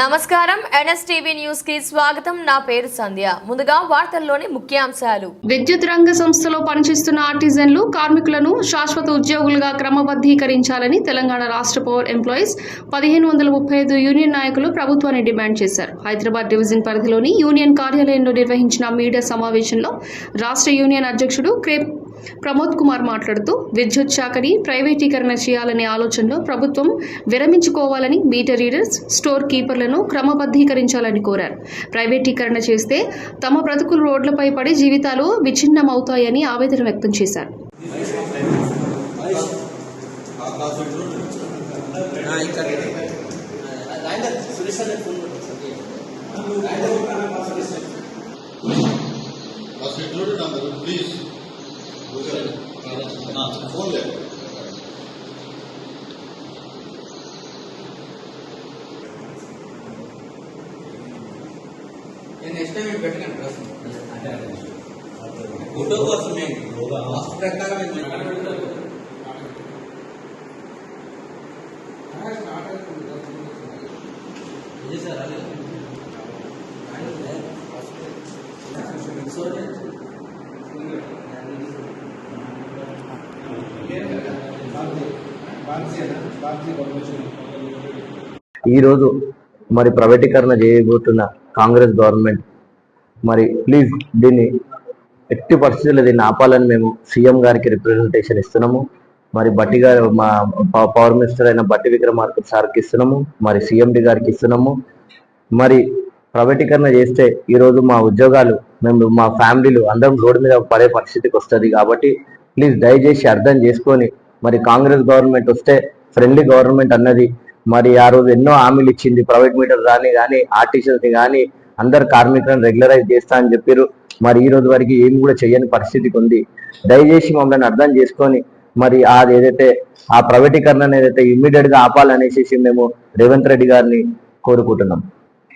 నమస్కారం. ఎన్ఎస్టీవీ న్యూస్కి స్వాగతం. నా పేరు సంధ్య. ముందుగా వార్తల్లోని ముఖ్యాంశాలు. విద్యుత్ రంగ సంస్థలో పనిచేస్తున్న ఆర్టిజన్లు కార్మికులను శాశ్వత ఉద్యోగులుగా క్రమబద్ధీకరించాలని తెలంగాణ రాష్ట్ర పవర్ ఎంప్లాయీస్ పదిహేను వందల ముప్పై ఐదు యూనియన్ నాయకులు ప్రభుత్వాన్ని డిమాండ్ చేశారు. హైదరాబాద్ డివిజన్ పరిధిలోని యూనియన్ కార్యాలయంలో నిర్వహించిన మీడియా సమావేశంలో రాష్ట్ర యూనియన్ అధ్యక్షుడు క్రేప్ ప్రమోద్ కుమార్ మాట్లాడుతూ విద్యుత్ శాఖని ప్రైవేటీకరణ చేయాలనే ఆలోచనలో ప్రభుత్వం విరమించుకోవాలని మీటర్ రీడర్స్ స్టోర్ కీపర్లను క్రమబద్ధీకరించాలని కోరారు. ప్రైవేటీకరణ చేస్తే తమ బ్రతుకులు రోడ్లపై పడి జీవితాలు విచ్ఛిన్నమవుతాయని ఆవేదన వ్యక్తం చేశారు. ప్లీజ్ खोल ले नेक्स्ट टाइम बैठ कर प्रश्न फ़ोटो को सुनेंगे होगा उस प्रकार में जी सर आगे ఈరోజు మరి ప్రైవేటీకరణ చేయబోతున్న కాంగ్రెస్ గవర్నమెంట్ మరి ప్లీజ్ దీన్ని ఎట్టి పరిస్థితుల్లో దీన్ని ఆపాలని మేము సీఎం గారికి రిప్రజెంటేషన్ ఇస్తున్నాము. మరి బట్టి గారు మా పవర్ మినిస్టర్ అయిన బట్టి విక్రమార్క సార్కి ఇస్తున్నాము. మరి సీఎండి గారికి ఇస్తున్నాము. మరి ప్రైవేటీకరణ చేస్తే ఈరోజు మా ఉద్యోగాలు మేము మా ఫ్యామిలీలు అందరం రోడ్డు మీద పడే పరిస్థితికి వస్తుంది కాబట్టి ప్లీజ్ దయచేసి అర్థం చేసుకొని మరి కాంగ్రెస్ గవర్నమెంట్ వస్తే ఫ్రెండ్లీ గవర్నమెంట్ అన్నది. మరి ఆ రోజు ఎన్నో హామీలు ఇచ్చింది. ప్రైవేట్ మీటర్ రాని కానీ ఆర్టిషన్స్ని కానీ అందరు కార్మికులను రెగ్యులరైజ్ చేస్తా అని చెప్పారు మరి ఈ రోజు వరకు ఏం కూడా చేయని పరిస్థితికి ఉంది. దయచేసి మమ్మల్ని అర్థం చేసుకొని మరి అది ఏదైతే ఆ ప్రైవేటీకరణ ఏదైతే ఇమ్మీడియట్గా ఆపాలనేసి మేము రేవంత్ రెడ్డి గారిని కోరుకుంటున్నాం.